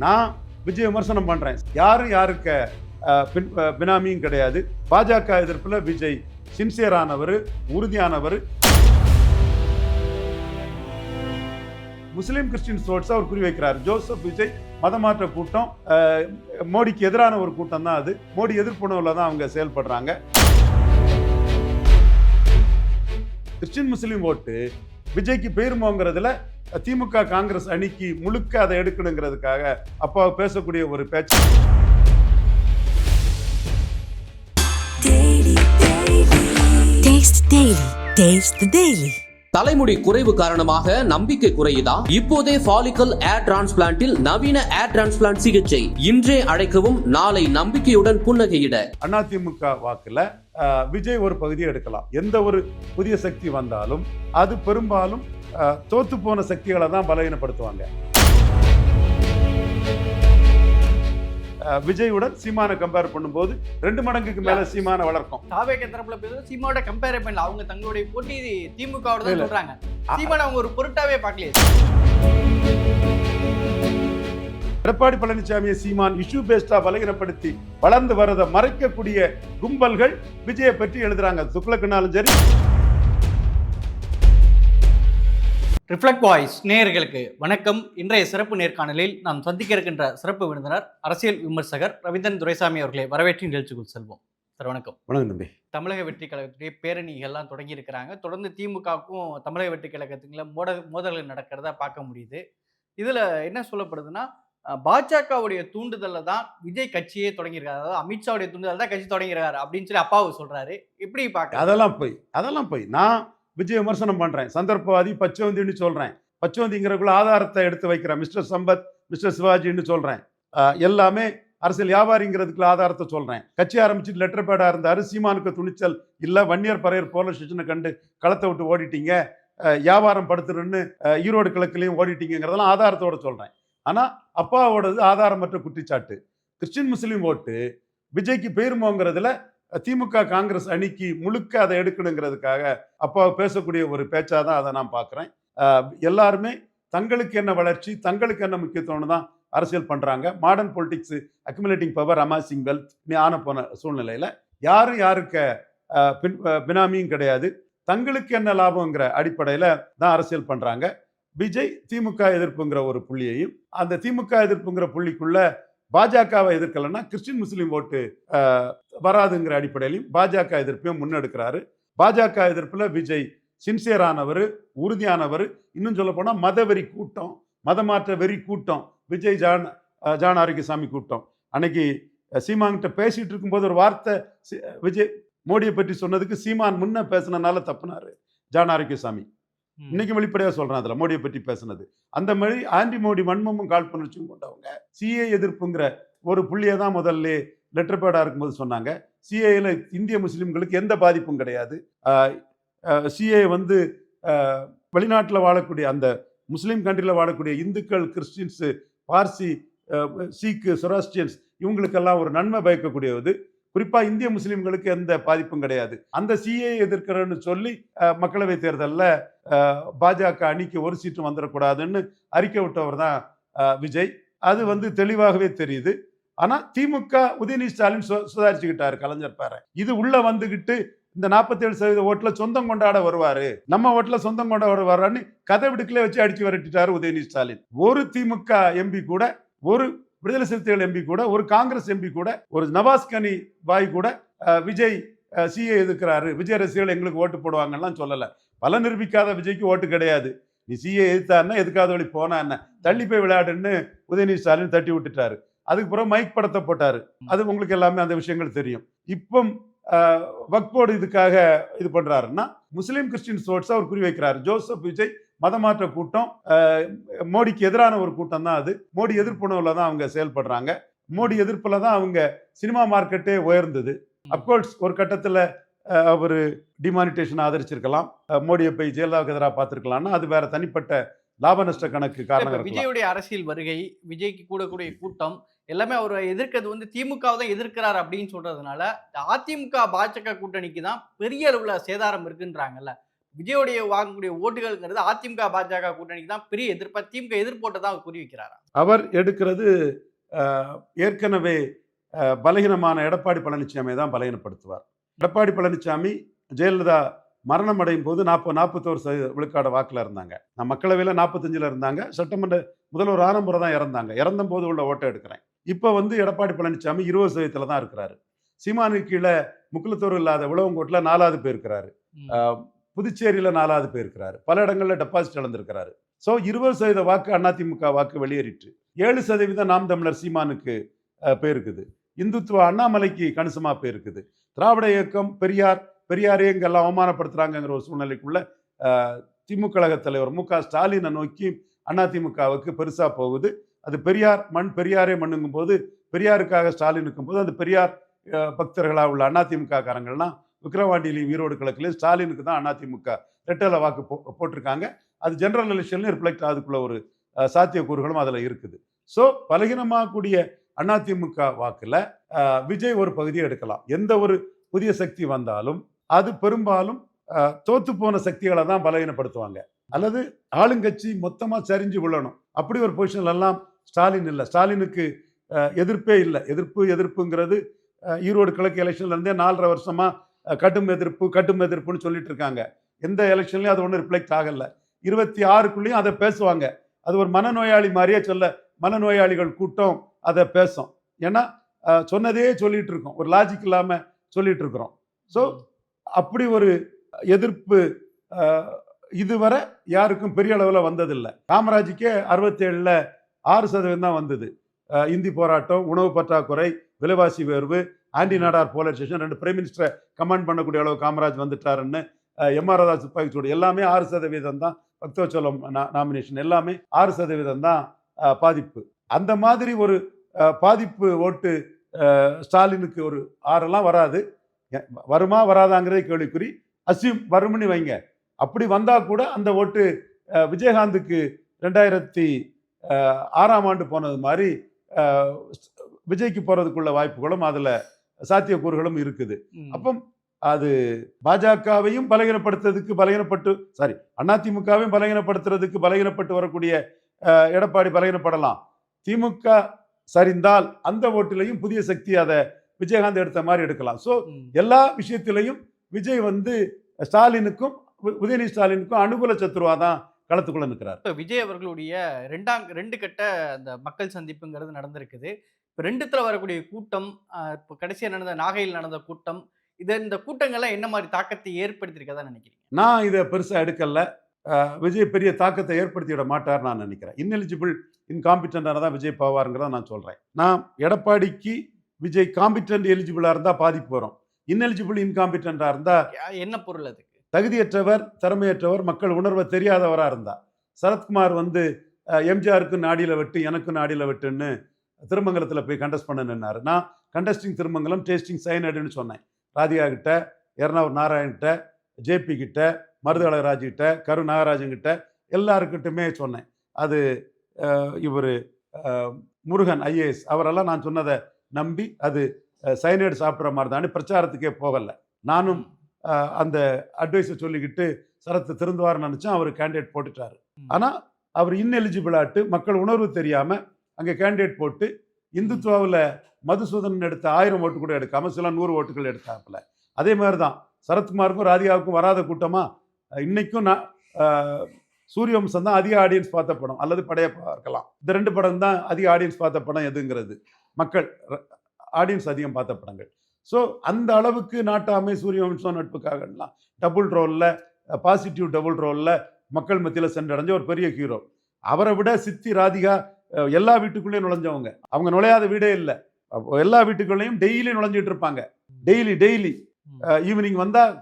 நான் விஜய் விமர்சனம் பண்றேன். யாரும் யாருக்க பின்- பினாமியும் கிடையாது. பாஜக எதிர்ப்புல விஜய் சின்சியரானவர் உறுதியானவர். முஸ்லீம் கிறிஸ்டின் ஸ்டோர்ஸ் அவர் குறிவைக்கிறார் ஜோசப் விஜய் மதமாற்ற கூட்டம் மோடிக்கு எதிரான ஒரு கூட்டம் தான் அது. மோடி எதிர்ப்புணர்வில் தான் அவங்க செயல்படுறாங்க. கிறிஸ்டின் முஸ்லீம் ஓட்டு விஜய்க்கு பேருமோங்கிறதுல திமுக காங்கிரஸ் அணிக்கு முழுக்க அதை எடுக்கணுங்கிறதுக்காக அப்பா பேசக்கூடிய ஒரு பேச்சு. Taste Daily. Taste the Daily. தலைமுடி குறைவு காரணமாக நம்பிக்கை குறையுதா? இப்போதே ஃபாலிக்கல் ஏர் டிரான்ஸ்பிளான்ட்டில் நவீன ஏர் டிரான்ஸ்பிளான்ட் சிகிச்சை. இன்றே அழைக்கவும் நாளை நம்பிக்கையுடன் புன்னகையிட. அதிமுக வாக்குல அஹ், விஜய் ஒரு பகுதியை எடுக்கலாம். எந்த ஒரு புதிய சக்தி வந்தாலும் அது பெரும்பாலும் தோத்து போன சக்திகளை தான் பலவீனப்படுத்துவாங்க. விஜயுடன் சீமானை கம்பேர் பண்ணும்போது ரெண்டு மடங்குக்கு மேல சீமானை வளர்க்கும். தாவேக தரப்புல பேசுறது சீமாவோட கம்பேர் பண்ணல. அவங்க தங்களுடைய போட்டி இல்ல. சொல்றாங்க. சீமானை அவங்க ஒரு பொருட்டாவே பார்க்கலையே. எடப்பாடி பழனிசாமியை சீமான் இஷ்யூ பேஸ்டா பலகீனப்படுத்தி வளர்ந்து வரதை மறைக்கக்கூடிய கும்பல்கள் விஜயை பற்றி எழுதுறாங்க. துக்ளக்குனாலும் சரி ரிஃப்ளெக்ட் வாய்ஸ் நேயர்களுக்கு வணக்கம். இன்றைய சிறப்பு நேர்காணலில் நாம் சந்திக்க இருக்கின்ற சிறப்பு விருந்தினர் அரசியல் விமர்சகர் ரவீந்திரன் துரைசாமி அவர்களை வரவேற்று நிகழ்ச்சிக்குள் செல்வோம். சார் வணக்கம். வணக்கம் தம்பி. தமிழக வெற்றி கழகத்துடைய பேரணிகள்லாம் தொடங்கி இருக்கிறாங்க. தொடர்ந்து திமுகவுக்கும் தமிழக வெற்றி கழகத்துக்குள்ள மோத மோதல்கள் நடக்கிறதா பார்க்க முடியுது. இதுல என்ன சொல்லப்படுதுன்னா பாஜகவுடைய தூண்டுதல்ல தான் விஜய் கட்சியே தொடங்கியிருக்காரு அதாவது அமித்ஷாவுடைய தூண்டுதல் தான் கட்சி தொடங்கியிருக்காரு அப்படின்னு சொல்லி அப்பாவு சொல்றாரு. எப்படி பார்க்க அதெல்லாம் போய் அதெல்லாம் போய். நான் விஜய் விமர்சனம் பண்ணுறேன் சந்தர்ப்பவாதி பச்சவந்தின்னு சொல்கிறேன் பச்சவந்திங்கிறக்குள்ள ஆதாரத்தை எடுத்து வைக்கிறேன் மிஸ்டர் சம்பத் மிஸ்டர் சிவாஜின்னு சொல்கிறேன் எல்லாமே அரசியல் வியாபாரிங்கிறதுக்குள்ள ஆதாரத்தை சொல்கிறேன் கட்சி ஆரம்பிச்சுட்டு லெட்டர் பேடாக இருந்தார் சீமானுக்கு துணிச்சல் இல்லை வன்னியர் பறையர் போலீஸ் ஸ்டேஷனை கண்டு களத்தை விட்டு ஓடிட்டீங்க. வியாபாரம் படுத்துருன்னு ஈரோடு கிழக்குலையும் ஓடிட்டீங்கிறதெல்லாம் ஆதாரத்தோட சொல்கிறேன் ஆனால் அப்பாவோடது ஆதாரமற்ற குற்றச்சாட்டு கிறிஸ்டின் முஸ்லீம் ஓட்டு விஜய்க்கு பேருமோங்கிறதுல திமுக காங்கிரஸ் அணிக்கு முழுக்க அதை எடுக்கணுங்கிறதுக்காக அப்போ பேசக்கூடிய ஒரு பேச்சாக தான் அதை நான் பார்க்குறேன். எல்லாருமே தங்களுக்கு என்ன வளர்ச்சி தங்களுக்கு என்ன முக்கியத்துவம்னு தான் அரசியல் பண்ணுறாங்க modern politics accumulating power amazing wealth ஆன போன சூழ்நிலையில் யாரும் யாருக்கு பின் பினாமியும் கிடையாது. தங்களுக்கு என்ன லாபங்கிற அடிப்படையில் தான் அரசியல் பண்ணுறாங்க விஜய் திமுக எதிர்ப்புங்கிற ஒரு புள்ளியையும் அந்த திமுக எதிர்ப்புங்கிற புள்ளிக்குள்ள பாஜகவை எதிர்க்கலைன்னா கிறிஸ்டின் முஸ்லீம் ஓட்டு வராதுங்கிற அடிப்படையிலையும் பாஜக எதிர்ப்பையும் முன்னெடுக்கிறாரு. பாஜக எதிர்ப்பில் விஜய் சின்சியரானவர் உறுதியானவர் இன்னும் சொல்ல போனால் மதவெறி கூட்டம் மதமாற்ற வெறி கூட்டம் விஜய் ஜான் ஜான் ஆரோக்கியசாமி கூட்டம். அன்னைக்கு சீமான்கிட்ட பேசிட்டு இருக்கும்போது ஒரு வார்த்தை விஜய் மோடியை பற்றி சொன்னதுக்கு சீமான் முன்ன பேசினனால தப்புனாரு ஜான் ஆரோக்கியசாமி. இன்னைக்கு வெளிப்படையாக சொல்கிறேன் அதில். மோடியை பற்றி பேசுனது. அந்த மாதிரி ஆன்டி மோடி வன்மமும் காழ்ப்புணர்ச்சியும் கொண்டவங்க. சிஏ எதிர்ப்புங்கிற ஒரு புள்ளியை தான் முதல்ல லெட்டர் பேடாக இருக்கும்போது சொன்னாங்க. சிஏல இந்திய முஸ்லீம்களுக்கு எந்த பாதிப்பும் கிடையாது. சிஏ வந்து வெளிநாட்டில் வாழக்கூடிய அந்த முஸ்லீம் கண்ட்ரியில் வாழக்கூடிய இந்துக்கள் கிறிஸ்டின்ஸு பார்சி சீக்கு சொராஸ்டியன்ஸ் இவங்களுக்கெல்லாம் ஒரு நன்மை பயக்கக்கூடியது. குறிப்பா இந்திய முஸ்லீம்களுக்கு எந்த பாதிப்பும் கிடையாது. அந்த சிஏ எதிர்க்கிறேன்னு சொல்லி மக்களவை தேர்தலில் பாஜக அணிக்கு ஒரு சீட்டு வந்துடக்கூடாதுன்னு அறிக்கை விட்டவர் தான் விஜய். அது வந்து தெளிவாகவே தெரியுது. ஆனால் திமுக உதயநிதி ஸ்டாலின் சு- சுதாரிச்சுக்கிட்டாரு கலைஞர் பேர இது உள்ள வந்துகிட்டு இந்த 47% சதவீத ஓட்டில் சொந்தம் கொண்டாட வருவார். நம்ம ஓட்டில் சொந்தம் கொண்டாட வருவாருன்னு கதை விடுக்கலே வச்சு அடிச்சு விரட்டிட்டாரு உதயநிதி ஸ்டாலின். ஒரு திமுக எம்பி கூட ஒரு விடுதலை சிறுத்தைகள் எம்பி கூட ஒரு காங்கிரஸ் எம்பி கூட ஒரு நவாஸ் கனி பாய் கூட விஜய் சிஏ எதிர்க்கிறாரு. விஜய் ரசிகர்கள் எங்களுக்கு ஓட்டு போடுவாங்கலாம் சொல்லலை. பல நிரூபிக்காத விஜய்க்கு ஓட்டு கிடையாது. நீ சிஏ எதிர்த்தாருன்னா எதுக்காத வழி போனா என்ன? தள்ளி போய் விளையாடுன்னு உதயநிதி ஸ்டாலின் தட்டி விட்டுட்டாரு. அதுக்கப்புறம் மைக் படத்தை போட்டாரு. அது உங்களுக்கு எல்லாமே அந்த விஷயங்கள் தெரியும். இப்போ வக்போர்டு இதுக்காக இது பண்றாருன்னா முஸ்லீம் கிறிஸ்டின் ஸ்போர்ட்ஸை அவர் குறிவைக்கிறாரு ஜோசப் விஜய் மதமாற்ற கூட்டம் மோடிக்கு எதிரான ஒரு கூட்டம் தான் அது. மோடி எதிர்ப்புணர்வுல தான் அவங்க செயல்படுறாங்க. மோடி எதிர்ப்புல தான் அவங்க சினிமா மார்க்கெட்டே உயர்ந்தது. அப்கோர்ஸ் ஒரு கட்டத்துல அவர் டிமானிட்டேஷன் ஆதரிச்சிருக்கலாம். மோடியை போய் ஜெயலலிதாவுக்கு எதிராக பார்த்துருக்கலாம்னா அது வேற தனிப்பட்ட லாப நஷ்ட கணக்கு காரணம் விஜயுடைய அரசியல் வருகை விஜய்க்கு கூடக்கூடிய கூட்டம் எல்லாமே அவர் எதிர்க்கிறது வந்து திமுகவை தான் எதிர்க்கிறார் அப்படின்னு சொல்றதுனால இந்த அதிமுக பாஜக கூட்டணிக்கு தான் பெரிய அளவுல சேதாரம் இருக்குன்றாங்கல்ல. விஜயோடைய வாங்கக்கூடிய ஓட்டுகள்ங்கிறது அதிமுக பாஜக கூட்டணிக்கு தான் பெரிய எதிர்ப்பா திமுக எதிர்ப்போட்டை தான் அவர் குறி வைக்கிறாரா அவர் எடுக்கிறது ஏற்கனவே பலகீனமான எடப்பாடி பழனிசாமியை தான் பலகீனப்படுத்துவார். எடப்பாடி பழனிசாமி ஜெயலலிதா மரணம் அடையும் போது நாற்பது நாற்பத்தோரு சதவீத விழுக்காடு வாக்கில் இருந்தாங்க. நான் மக்களவையில் நாற்பத்தஞ்சில் இருந்தாங்க. சட்டமன்ற முதல்வர் ஆரம்பரம் தான் இறந்தாங்க. இறந்த போது உள்ள ஓட்டை எடுக்கிறேன். இப்போ வந்து எடப்பாடி பழனிசாமி இருபது சதவீதத்தில் தான் இருக்கிறாரு. சீமானுக்கு கீழே முக்குலத்தோர் இல்லாத உழவங்கோட்டில் நாலாவது பேர் இருக்கிறாரு. ம். ஆஹ், புதுச்சேரியில் நாலாவது போயிருக்கிறாரு பல இடங்களில் டெபாசிட் இழந்திருக்கிறாரு. ஸோ இருபது சதவீத வாக்கு அதிமுக வாக்கு வெளியேறிட்டு ஏழு சதவீதம் நாம் தமிழர் சீமானுக்கு போயிருக்குது. இந்துத்துவ அண்ணாமலைக்கு கணிசமாக போயிருக்குது. திராவிட இயக்கம் பெரியார் பெரியாரே இங்கெல்லாம் அவமானப்படுத்துகிறாங்கங்கிற ஒரு சூழ்நிலைக்குள்ள திமுக கழக தலைவர் மு க ஸ்டாலினை நோக்கி அதிமுகவுக்கு பெருசாக போகுது. அது பெரியார் மண் பெரியாரே மண்ணுங்கும் போது பெரியாருக்காக ஸ்டாலின் இருக்கும்போது அந்த பெரியார் பக்தர்களாக உள்ள அதிமுக காரங்கள்லாம் விக்கிரவாண்டியிலையும் ஈரோடு கிழக்குலையும் ஸ்டாலினுக்கு தான் அதிமுக ரெட்டலை வாக்கு போ போட்டிருக்காங்க. அது ஜென்ரல் எலெக்ஷன்லையும் ரிஃப்ளெக்ட் ஆகுதுக்குள்ள ஒரு சாத்தியக்கூறுகளும் அதில் இருக்குது. ஸோ பலகீனமாகக்கூடிய அதிமுக வாக்கில் விஜய் ஒரு பகுதியை எடுக்கலாம். எந்த ஒரு புதிய சக்தி வந்தாலும் அது பெரும்பாலும் தோத்து போன சக்திகளை தான் பலகீனப்படுத்துவாங்க. அல்லது ஆளுங்கட்சி மொத்தமாக சரிஞ்சு விழணும். அப்படி ஒரு பொசிஷன்ல எல்லாம் ஸ்டாலின் இல்லை. ஸ்டாலினுக்கு எதிர்ப்பே இல்லை. எதிர்ப்பு எதிர்ப்புங்கிறது ஈரோடு கிழக்கு எலெக்ஷன்லேருந்தே நாலரை வருஷமாக கடும் எதிர்ப்பு கடும் எதிர்ப்புன்னு சொல்லிட்டு இருக்காங்க எந்த எலெக்ஷன்லையும் அது ஒன்றும் ரிஃப்ளெக்ட் ஆகல. இருபத்தி ஆறுக்குள்ளேயும் அதை பேசுவாங்க. அது ஒரு மனநோயாளி மாதிரியே சொல்ல மனநோயாளிகள் கூட்டம் அதை பேசும். ஏன்னா சொன்னதே சொல்லிட்டு இருக்கோம் ஒரு லாஜிக் இல்லாமல் சொல்லிட்டு இருக்கிறோம் ஸோ அப்படி ஒரு எதிர்ப்பு இதுவரை யாருக்கும் பெரிய அளவில் வந்ததில்லை. காமராஜுக்கே அறுபத்தேழில் ஆறு சதவீதம் தான் வந்தது. இந்தி போராட்டம் உணவு பற்றாக்குறை விலைவாசி உயர்வு ஆண்டி நாடார் போலரைசேஷன் ரெண்டு பிரைம் மினிஸ்டரை கமாண்ட் பண்ணக்கூடிய அளவு காமராஜ் வந்துட்டாருன்னு எம்ஆர் ராதா துப்பாக்கி சூடு எல்லாமே ஆறு சதவீதம் தான் பக்தவச்சலம் நாமினேஷன் எல்லாமே ஆறு சதவீதம் தான் பாதிப்பு. அந்த மாதிரி ஒரு பாதிப்பு ஓட்டு ஸ்டாலினுக்கு ஒரு ஆறெல்லாம் வராது. வருமா வராதாங்கிறதே கேள்விக்குறி. அசியூம் வரும்னு வைங்க. அப்படி வந்தால் கூட அந்த ஓட்டு விஜயகாந்துக்கு ரெண்டாயிரத்தி ஆறாம் ஆண்டு போனது மாதிரி விஜய்க்கு போகிறதுக்குள்ள வாய்ப்புகளும் அதில் சாத்தியக்கூறுகளும் இருக்குது. அப்போ அது பாஜகவையும் பலகீனப்படுத்துறதுக்கு பலகீனப்பட்டு சாரி அதிமுகவையும் பலகீனப்படுத்துறதுக்கு பலகீனப்பட்டு வரக்கூடிய எடப்பாடி பலகீனப்படலாம் திமுக சரிந்தால் அந்த ஓட்டிலையும் புதிய சக்தி அதை விஜயகாந்த் எடுத்த மாதிரி எடுக்கலாம் ஸோ. எல்லா விஷயத்திலையும் விஜய் வந்து ஸ்டாலினுக்கும் உதயநிதி ஸ்டாலினுக்கும் அனுகூல சத்துருவா தான் களத்துக்குள்ள நிற்கிறார் இப்ப விஜய் அவர்களுடைய ரெண்டாம் ரெண்டு கட்ட அந்த மக்கள் சந்திப்புங்கிறது நடந்திருக்குது. இப்போ ரெண்டுத்துல வரக்கூடிய கூட்டம் இப்போ கடைசியா நடந்த நாகையில் நடந்த கூட்டம் இது இந்த கூட்டங்கள்லாம் என்ன மாதிரி தாக்கத்தை ஏற்படுத்தியிருக்கதா நினைக்கிறீங்க? நான் இதை பெருசாக எடுக்கல. விஜய் பெரிய தாக்கத்தை ஏற்படுத்திவிட மாட்டார் நான் நினைக்கிறேன். இன்எலிஜிபிள் இன்காம்பிட்டண்டாக தான் விஜய் போவாருங்கிறத நான் சொல்கிறேன் நான் எடப்பாடிக்கு விஜய் காம்பிட்டன்ட் எலிஜிபிளாக இருந்தால் பாதிப்பு வரும். இன்எலிஜிபிள் இன்காம்பிட்டண்டாக இருந்தால் என்ன பொருள் அதுக்கு தகுதியற்றவர் திறமையற்றவர் மக்கள் உணர்வை தெரியாதவராக இருந்தார் சரத்குமார் வந்து எம்ஜிஆருக்கும் நாடியில் வெட்டு எனக்கும் நாடியில் வெட்டுன்னு திருமங்கலத்தில் போய் கண்டஸ்ட் பண்ண நின்னார். நான் கண்டஸ்டிங் திருமங்கலம் டேஸ்டிங் சைனடுன்னு சொன்னேன். ராதிகா கிட்ட எர்ணாவூர் நாராயண்கிட்ட ஜேபி கிட்ட மருதளராஜ் கிட்ட கரு நாகராஜன் கிட்ட எல்லாருக்கிட்டுமே சொன்னேன். அது இவர் முருகன் ஐஏஎஸ் அவரெல்லாம் நான் சொன்னதை நம்பி அது சைனைடு சாப்பிட்ற மாதிரி தான் பிரச்சாரத்துக்கே போகலை. நானும் அந்த அட்வைஸை சொல்லிக்கிட்டு சரத்து திருந்துவார்னு நினச்சேன் அவர் கேண்டிடேட் போட்டுட்டாரு. ஆனால் அவர் இன்எலிஜிபிளாட்டு மக்கள் உணர்வு தெரியாமல் அங்கே கேண்டிடேட் போட்டு இந்துத்துவாவில் மதுசூதனன் எடுத்த ஆயிரம் ஓட்டு கூட எடுக்காம சில நூறு ஓட்டுகள் எடுத்தாப்புல. அதே மாதிரி தான் சரத்குமாருக்கும் ராதிகாவுக்கும் வராத கூட்டமாக இன்னைக்கும் நான் சூரியவம்சம் தான் அதிக ஆடியன்ஸ் பார்த்த படம் அல்லது படையப்பா இருக்கலாம் இந்த ரெண்டு படம் தான் அதிக ஆடியன்ஸ் பார்த்த படம் எதுங்கிறது? மக்கள் ஆடியன்ஸ் அதிகம் பார்த்த படங்கள். ஸோ அந்த அளவுக்கு நாட்டாமை சூரியவம்சம் நட்புக்காகலாம் டபுள் ரோலில் பாசிட்டிவ் டபுள் ரோலில் மக்கள் மத்தியில் சென்றடைஞ்ச ஒரு பெரிய ஹீரோ அவரை விட சித்தி ராதிகா எல்லா வீட்டுக்குள்ளேயும் நுழைஞ்சவங்க. அவங்க நுழையாத வீடே இல்லை. எல்லா வீட்டுக்குள்ளேயும் டெய்லி நுழைஞ்சிட்டு இருப்பாங்க. டெய்லி டெய்லி ஈவினிங் வந்தால்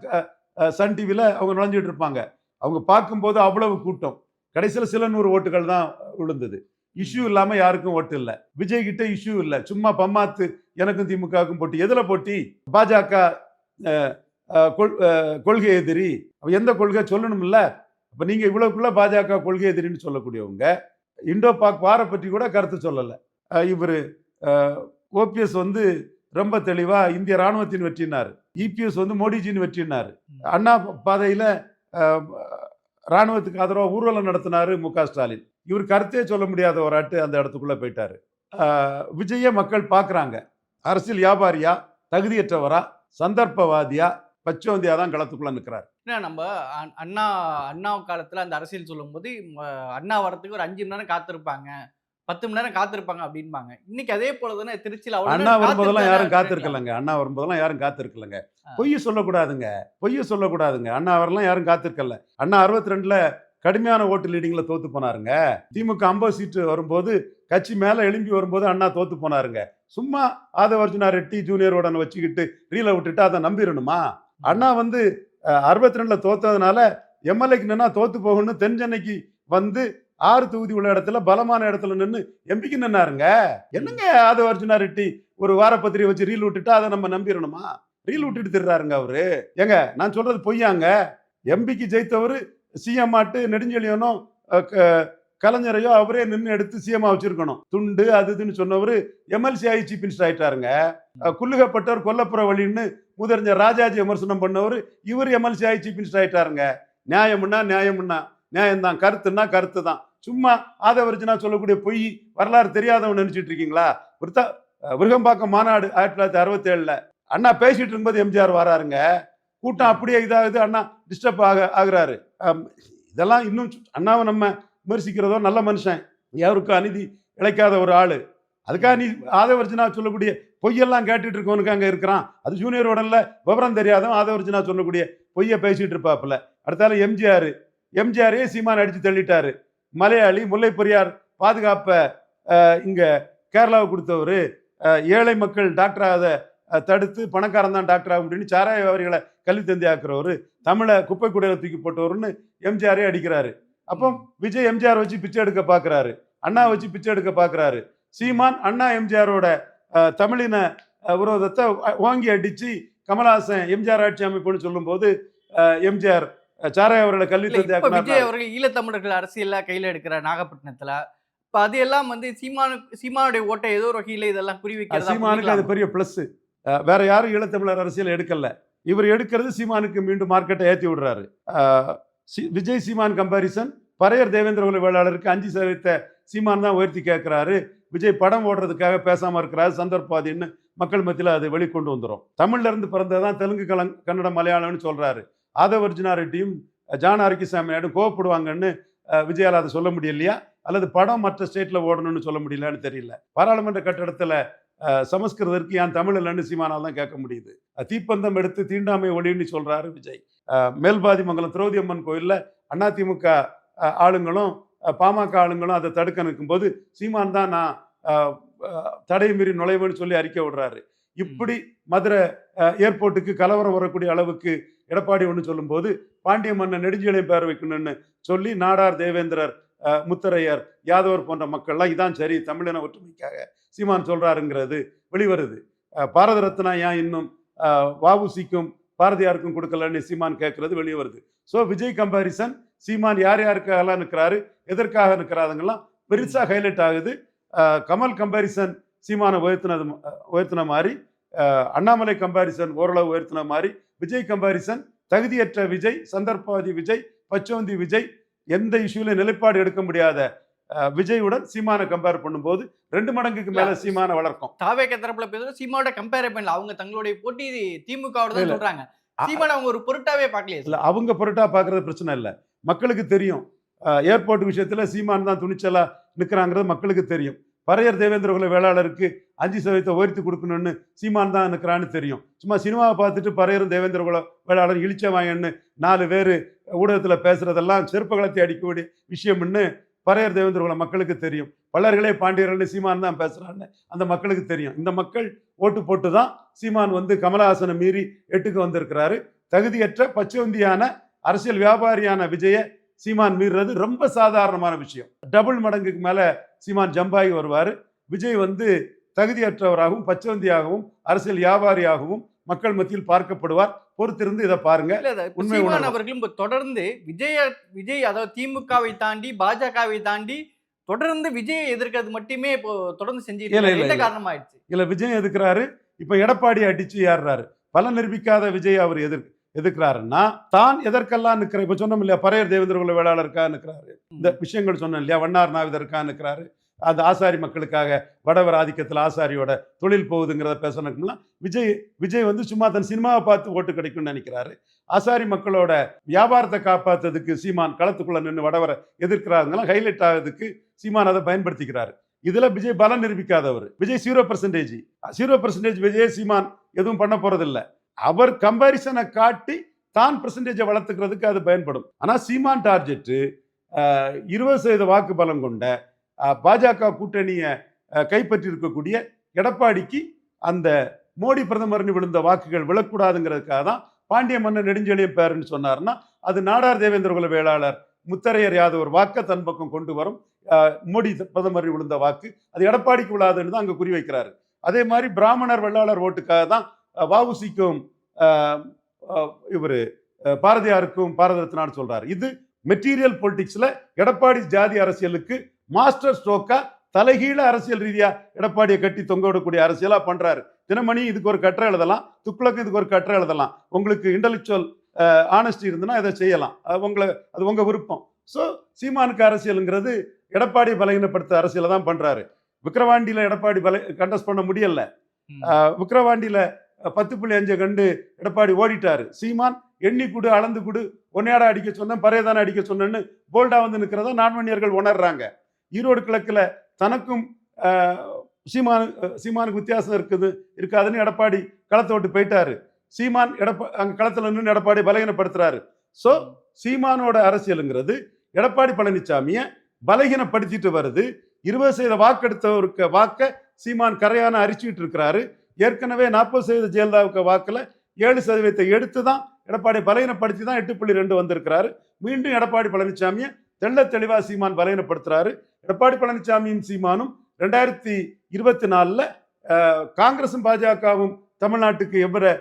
சன் டிவியில் அவங்க நுழைஞ்சிட்டு இருப்பாங்க. அவங்க பார்க்கும்போது அவ்வளவு கூட்டம். கடைசியில் சில நூறு ஓட்டுகள் தான் விழுந்தது. இஷ்யூ இல்லாமல் யாருக்கும் ஓட்டு இல்லை. விஜய் கிட்ட இஷ்யூ இல்லை. சும்மா பம்மாத்து எனக்கும் திமுகவுக்கும் போட்டி. எதில் போட்டி? பாஜக கொள்கை எதிரி. எந்த கொள்கை சொல்லணும்ல? அப்போ நீங்கள் இவ்வளோக்குள்ள பாஜக கொள்கை எதிரின்னு சொல்லக்கூடியவங்க இண்டோ பாக் வாரை பற்றி கூட கருத்து சொல்லலை. இவர் ஓபிஎஸ் வந்து ரொம்ப தெளிவாக இந்திய ராணுவத்தின் வெற்றினார். இபிஎஸ் வந்து மோடிஜியின் வெற்றினார். அண்ணா பாதையில் ராணுவத்துக்கு ஆதரவாக ஊர்வலம் நடத்தினாரு மு க ஸ்டாலின். இவர் கருத்தே சொல்ல முடியாத ஒரு ஆட்டு அந்த இடத்துக்குள்ள போயிட்டாரு. விஜய மக்கள் பார்க்குறாங்க அரசியல் வியாபாரியா தகுதியற்றவரா சந்தர்ப்பவாதியா பச்சோந்தியா தான் களத்துக்குள்ள நிற்கிறார் ஏன்னா நம்ம அண்ணா அண்ணா காலத்துல அந்த அரசியல் சொல்லும்போது அண்ணா வரத்துக்கு ஒரு அஞ்சு மணி நேரம் காத்திருப்பாங்க. பத்து மணி நேரம் காத்திருப்பாங்க அப்படின்பாங்க இன்னைக்கு அதே போல தானே திருச்சியில் அண்ணா வரும்போதெல்லாம் யாரும். காத்திருக்கலங்க. அண்ணா வரும்போதெல்லாம் யாரும் காத்திருக்கலங்க. ஆ. பொய் சொல்லக்கூடாதுங்க. பொய் சொல்லக்கூடாதுங்க. அண்ணா வரலாம் யாரும் காத்திருக்கல. அண்ணா அறுபத்தி ரெண்டுல கடுமையான ஓட்டு லீடிங்கில் தோத்து போனாருங்க. திமுக ஐம்பது சீட்டு வரும்போது கட்சி மேலே எழும்பி வரும்போது அண்ணா தோத்து போனாருங்க. சும்மா ஆதவர்ஜுனா ரெட்டி ஜூனியரோட வச்சுக்கிட்டு ரீல விட்டுட்டு அதை நம்பிடணுமா அண்ணா வந்து அறுபத்தி ரெண்டில் தோத்ததுனால எம்எல்ஏக்கு நின்னா தோத்து போகணும்னு தென் சென்னைக்கு வந்து ஆறு தொகுதி உள்ள இடத்துல பலமான இடத்துல நின்று எம்பிக்கு நின்னாருங்க. என்னங்க ஆதவ அர்ஜுனா ரெட்டி ஒரு வாரப்பத்திரிகை வச்சு ரீல் விட்டுட்டா அதை நம்ம நம்பிடணுமா ரீல் விட்டுட்டு திருறாருங்க அவரு. ஏங்க நான் சொல்றது பொய்யாங்க? எம்பிக்கு ஜெயித்தவர் சிஎம் ஆட்டு நெடுஞ்செழியனோ அஹ், க- கலைஞரையோ அவரே நின்று எடுத்து சிஎம்மா வச்சிருக்கணும். துண்டு அது இதுன்னு சொன்னவர் எம்எல்சி ஆகி சீஃப் மினிஸ்டர் ஆயிட்டாருங்க. குல்லுகப்பட்டவர் கொல்லப்புற வழின்னு முதறிஞர் ராஜாஜி விமர்சனம் பண்ணவர் இவர் எம்எல்சி ஆகி சீஃப் மினிஸ்டர் ஆயிட்டாருங்க. நியாயம்னா நியாயம்னா நியாயம்தான். கருத்துன்னா கருத்து தான். சும்மா ஆதவர்ஜனா சொல்லக்கூடிய பொய் வரலாறு தெரியாதவன் நினைச்சிட்டு இருக்கீங்களா? விருத்தா அஹ், விருகம்பாக்கம் மாநாடு ஆயிரத்தி தொள்ளாயிரத்தி அறுபத்தி ஏழுல அண்ணா பேசிட்டு இருக்கும்போது எம்ஜிஆர் வராருங்க. கூட்டம் அப்படியே இதாகுது அண்ணா டிஸ்டர்ப் ஆக ஆகுறாரு. இதெல்லாம் இன்னும் சு- அண்ணாவை நம்ம விமர்சிக்கிறதோ நல்ல மனுஷன். யாருக்கும் அநீதி இழைக்காத ஒரு ஆள். அதுக்காக நீ ஆதவர்ஜனா சொல்லக்கூடிய பொய்யெல்லாம் கேட்டுட்டு இருக்கவனுக்கு அங்கே இருக்கிறான். அது ஜூனியர் உடனில் விவரம் தெரியாதவன் ஆதவர்ஜனா சொல்லக்கூடிய பொய்யை பேசிகிட்டு இருப்பாப்புல. அடுத்தாலும் எம்ஜிஆர். எம்ஜிஆரே சீமான் அடித்து தள்ளிட்டாரு. மலையாளி முல்லை பெரியார் பாதுகாப்பை இங்கே கேரளாவை கொடுத்தவர். ஏழை மக்கள் டாக்டர் ஆகாத தடுத்து பணக்காரன் தான் டாக்டர் ஆகும் அப்படின்னு சாராய வியாபாரிகளை கல்வி தந்தி ஆக்குறவர் தமிழை குப்பை கூடையில தூக்கி போட்டவர்னு எம்ஜிஆரே அடிக்கிறாரு. அப்போ விஜய் எம்ஜிஆர் வச்சு பிச்சை எடுக்க பார்க்கறாரு அண்ணா வச்சு பிச்சை எடுக்க பார்க்கறாரு சீமான் அண்ணா எம்ஜிஆரோட தமிழின விரோதத்தை வாங்கி அடிச்சு கமலஹாசன் எம்ஜிஆர் ஆட்சி அமைப்புன்னு சொல்லும்போது எம்ஜிஆர் சாராய அவர்களை கல்வி தந்தி விஜய் அவர்கள் ஈழத்தமிழர்கள் அரசியல்ல கையில எடுக்கிற நாகப்பட்டினத்துல இப்ப அது எல்லாம் வந்து சீமானு சீமானுடைய ஓட்டை ஏதோ ஒரு வகையில இதெல்லாம் குறி வைக்கிறதா சீமானுக்கு அது? பெரிய ப்ளஸ் வேற யாரும் ஈழத்தமிழர் அரசியல் எடுக்கல. இவர் எடுக்கிறது சீமானுக்கு மீண்டும் மார்க்கெட்டை ஏற்றி விடுறாரு. சி- விஜய் சீமான் கம்பாரிசன் பறையர் தேவேந்திர குல வேளாளருக்கு அஞ்சு சதவீதத்தை சீமான் தான் உயர்த்தி கேட்குறாரு. விஜய் படம் ஓடுறதுக்காக பேசாமல் இருக்கிறாரு. சந்தர்ப்பாதின்னு மக்கள் மத்தியில் அது வெளிக்கொண்டு வந்துடும் தமிழ்ல இருந்து பிறந்ததான் தெலுங்கு கலங் கன்னடம் மலையாளம்னு சொல்கிறாரு ஆதவர்ஜுனா ரெட்டியும் ஜான் ஆரோக்கியசாமி கோவப்படுவாங்கன்னு விஜயால் விஜயால அதை சொல்ல முடியலையா? அல்லது படம் மற்ற ஸ்டேட்டில் ஓடணும்னு சொல்ல முடியலன்னு தெரியல. பாராளுமன்ற கட்டடத்தில் சமஸ்கிருதத்திற்கு ஏன் தமிழ் இல்லைன்னு சீமானால் தான் கேட்க முடியுது. தீப்பந்தம் எடுத்து தீண்டாமை ஒளின்னு சொல்றாரு விஜய். மேல்பாதிமங்கலம் திரௌதி அம்மன் கோயிலில் அதிமுக ஆளுங்களும் பாமக ஆளுங்களும் அதை தடுக்க நிற்கும்போது சீமான் தான் நான் அஹ், தடை மீறி நுழைவுன்னு சொல்லி அறிக்கை விடுறாரு. இப்படி மதுரை ஏர்போர்ட்டுக்கு கலவரம் வரக்கூடிய அளவுக்கு எடப்பாடி ஒன்று சொல்லும்போது பாண்டிய மன்னன் நெடுஞ்செழியன் பேர் வைக்கணும்னு சொல்லி நாடார் தேவேந்திரர் முத்தரையர் யாதவர் போன்ற மக்கள்லாம் இதான் சரி தமிழின ஒற்றுமைக்காக சீமான் சொல்கிறாருங்கிறது வெளிவருது. பாரத ரத்னா ஏன் இன்னும் வாவுசிக்கும் பாரதியாருக்கும் கொடுக்கலன்னு சீமான் கேட்கறது வெளியே வருது ஸோ விஜய் கம்பாரிசன் சீமான் யார் யாருக்காகலாம் நிற்கிறாரு எதற்காக நிற்கிறாருங்கெல்லாம் பெருசாக ஹைலைட் ஆகுது. கமல் கம்பாரிசன் சீமானை உயர்த்தினது உயர்த்தின மாதிரி அண்ணாமலை கம்பாரிசன் ஓரளவு உயர்த்தின மாதிரி விஜய் கம்பாரிசன் தகுதியற்ற விஜய் சந்தர்ப்பவாதி விஜய் பச்சோந்தி விஜய் எந்த இஷ்யூல நிலைப்பாடு எடுக்க முடியாத விஜயுடன் சீமானை கம்பேர் பண்ணும்போது ரெண்டு மடங்குக்கு மேல. சீமானை வளர்க்கும். தாவேக்க தரப்புல பேசுறது சீமாவோட கம்பேர் பண்ணல. அவங்க தங்களுடைய போட்டி திமுகவோட. சொல்றாங்க. சீமான் அவங்க ஒரு பொருட்டாவே பார்க்கலையே. இல்ல அவங்க பொருட்டா பார்க்கறது பிரச்சனை இல்லை. மக்களுக்கு தெரியும். ஏர்போர்ட் விஷயத்துல சீமான் தான் துணிச்சலா நிற்கிறாங்கிறது மக்களுக்கு தெரியும். பறையர் தேவேந்திர குல வேளாளருக்கு அஞ்சு சதவீதத்தை உயர்த்தி கொடுக்கணும்னு சீமான் தான் இருக்கிறான்னு தெரியும். சும்மா சினிமாவை பார்த்துட்டு பறையரும் தேவேந்திர குல வேளாளர் இழிச்சவாயன்னு நாலு பேர் ஊடகத்தில் பேசுகிறதெல்லாம் செருப்பு அடிக்கக்கூடிய விஷயம்னு பறையர் தேவேந்திர குல மக்களுக்கு தெரியும். பலர்களே பாண்டியர்கள்னு சீமான் தான் பேசுகிறான்னு அந்த மக்களுக்கு தெரியும். இந்த மக்கள் ஓட்டு போட்டு தான் சீமான் வந்து கமலஹாசனை மீறி எட்டுக்கு வந்திருக்கிறாரு. தகுதியற்ற பச்சவந்தியான அரசியல் வியாபாரியான விஜய சீமான் மீறுறது ரொம்ப சாதாரணமான விஷயம். டபுள் மடங்குக்கு மேல சீமான் ஜம்பாகி வருவார். விஜய் வந்து தகுதியற்றவராகவும் பச்சவந்தியாகவும் அரசியல் வியாபாரியாகவும் மக்கள் மத்தியில் பார்க்கப்படுவார். பொறுத்திருந்து இதை பாருங்க. உண்மை. அவர்களும் தொடர்ந்து விஜய விஜய் அதாவது திமுகவை தாண்டி பாஜகவை தாண்டி தொடர்ந்து விஜயை எதிர்க்கிறது மட்டுமே இப்போ தொடர்ந்து இல்ல. காரணமாயிடுச்சு? இல்ல விஜய் எதுக்குறாரு இப்ப எடப்பாடி அடிச்சு ஏறுறாரு. பல நிரூபிக்காத விஜய் அவர் எதிர்க்கு எதிர்க்கிறாருன்னா தான் எதற்கெல்லாம் நிற்கிற இப்ப சொன்னோம் இல்லையா பறையர் தேவேந்திர குல வேளாளருக்காக நிற்கிறாரு. இந்த விஷயங்கள் சொன்னேன் இல்லையா வண்ணார் நாவிதருக்காக நிற்கிறாரு. அந்த ஆசாரி மக்களுக்காக வடவர் ஆதிக்கத்தில் ஆசாரியோட தொழில் போகுதுங்கிறத பேசணும்னா விஜய் விஜய் வந்து சும்மா தன் சினிமாவை பார்த்து ஓட்டு கிடைக்கும்னு நினைக்கிறாரு. ஆசாரி மக்களோட வியாபாரத்தை காப்பாத்துறதுக்கு சீமான் களத்துக்குள்ள நின்று வடவரை எதிர்க்கிறாருங்கெல்லாம் ஹைலைட் ஆகிறதுக்கு சீமான் அதை பயன்படுத்திக்கிறாரு. இதுல விஜய் பலம் நிரூபிக்காதவர். Vijay zero percentage zero percentage Vijay Seeman எதுவும் பண்ண போறதில்ல. அவர் கம்பாரிசனை காட்டி தான் பர்சன்டேஜை வளர்த்துக்கிறதுக்கு அது பயன்படும். ஆனால் சீமான் டார்ஜெட்டு இருபது சதவீத வாக்கு பலம் கொண்ட பாஜக கூட்டணியை கைப்பற்றி இருக்கக்கூடிய எடப்பாடிக்கு அந்த மோடி பிரதமர்னு விழுந்த வாக்குகள் விழக்கூடாதுங்கிறதுக்காக தான் பாண்டிய மன்னன் நெடுஞ்செழிய பேருன்னு சொன்னார்னா அது நாடார் தேவேந்திர குல வேளாளர் முத்தரையர் யாதவர் வாக்கை தன் பக்கம் கொண்டு வரும். மோடி பிரதமர் விழுந்த வாக்கு அது எடப்பாடிக்கு விழாதுன்னு தான் அங்கே குறி வைக்கிறாரு. அதே மாதிரி பிராமணர் வெள்ளாளர் ஓட்டுக்காக தான் அஹ், வஉசிக்கும் இவர் பாரதியாருக்கும் பாரத ரத்னான்னு சொல்றாரு. இது மெட்டீரியல் பொலிட்டிக்ஸ்ல எடப்பாடி ஜாதி அரசியலுக்கு மாஸ்டர் ஸ்ட்ரோக்கா தலைகீழ அரசியல் ரீதியா எடப்பாடியை கட்டி தொங்க விடக்கூடிய அரசியலா பண்றாரு. தினமணி இதுக்கு ஒரு கட்டுரை எழுதலாம் துக்ளக்கு இதுக்கு ஒரு கட்டுரை எழுதலாம். உங்களுக்கு இன்டலெக்சுவல் ஆனஸ்டி இருந்ததுன்னா இதை செய்யலாம். உங்களை அது உங்க விருப்பம். ஸோ சீமானுக்கு அரசியலுங்கிறது எடப்பாடி பலகீனப்படுத்த அரசியலை தான் பண்றாரு. விக்கிரவாண்டியில எடப்பாடி பல கண்டஸ்ட் பண்ண முடியல. விக்கிரவாண்டியில பத்து புள்ளி அஞ்சை கண்டு எடப்பாடி ஓடிட்டாரு. சீமான் எண்ணி கொடு அளந்து கொடு ஒன்னையாடா அடிக்க சொன்னேன் பறையதானே அடிக்க சொன்னேன்னு போல்டா வந்து நிற்கிறத நான்மணியர்கள் உணர்றாங்க. ஈரோடு கிழக்கில் தனக்கும் ஆஹ், சீமானு சீமானுக்கு வித்தியாசம் இருக்குது இருக்காதுன்னு எடப்பாடி களத்தை விட்டு போயிட்டாரு. சீமான் எடப்பா அங்கே களத்தில் நின்று எடப்பாடி பலகீனப்படுத்துறாரு. ஸோ சீமானோட அரசியலுங்கிறது எடப்பாடி பழனிசாமியை பலகீனப்படுத்திட்டு வருது. இருபது சதவீத வாக்கெடுத்தவருக்கு வாக்க சீமான் கரையான அரிச்சுக்கிட்டு இருக்கிறாரு. ஏற்கனவே நாற்பது சதவீத ஜெயலலிதாவுக்கு வாக்கில் ஏழு சதவீதத்தை எடுத்து தான் எடப்பாடி பலகீனப்படுத்தி தான் எட்டு புள்ளி ரெண்டு வந்திருக்கிறாரு. மீண்டும் எடப்பாடி பழனிசாமியை தெள்ள தெளிவா சீமான் பலகீனப்படுத்துறாரு எடப்பாடி பழனிசாமியும் சீமானும் ரெண்டாயிரத்தி இருபத்தி நாலில் காங்கிரசும் பாஜகவும் தமிழ்நாட்டுக்கு எவ்வளவு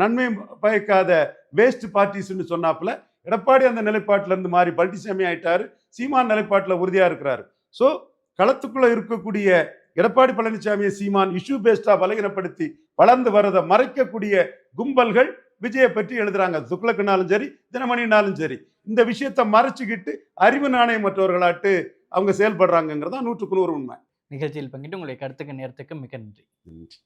நன்மையும் நன்மை பயக்காத வேஸ்ட் பார்ட்டிஸ்ன்னு சொன்னாப்புல எடப்பாடி அந்த நிலைப்பாட்டிலேருந்து மாறி பழனிசாமி ஆயிட்டாரு. சீமான் நிலைப்பாட்டில் உறுதியாக இருக்கிறாரு. ஸோ களத்துக்குள்ளே இருக்கக்கூடிய எடப்பாடி பழனிசாமியை சீமான் இஷ்யூ பேஸ்டா பலகீனப்படுத்தி வளர்ந்து வரதை மறைக்கக்கூடிய கும்பல்கள் விஜயை பற்றி எழுதுறாங்க. துக்ளக்குனாலும் சரி தினமணினாலும் சரி. இந்த விஷயத்தை மறைச்சுக்கிட்டு அறிவு நாணயம் மற்றவர்களாட்டு அவங்க செயல்படுறாங்கிறது நூற்றுக்கு நூறு உண்மை. நிகழ்ச்சியில் பங்கிட்டு உங்களுடைய கருத்துக்கு நேரத்துக்கு மிக நன்றி. நன்றி.